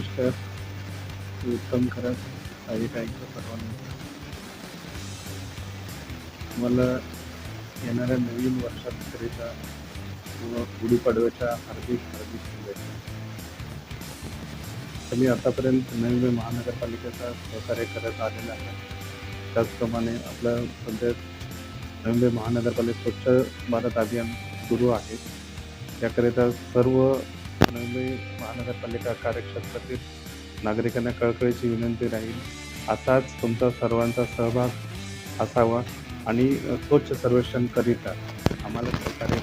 नमस्कार उत्तम खरात काही काही परवानगी मला येणाऱ्या नवीन वर्षाकरिता किंवा गुढीपाडव्याच्या हार्दिक हार्दिक शुभेच्छा. मी आतापर्यंत नवी महानगरपालिकेचा सहकार्य करत आलेला आहे. त्याचप्रमाणे आपलं सध्या नवी महानगरपालिका स्वच्छ भारत अभियान सुरू आहे. त्याकरिता सर्व नवी महानगरपालिका कार्यक्षेत्रातील नागरिकांना कळकळीची विनंती राहील. असाच तुमचा सर्वांचा सहभाग असावा आणि स्वच्छ सर्वेक्षण करीता आम्हाला सहकार्य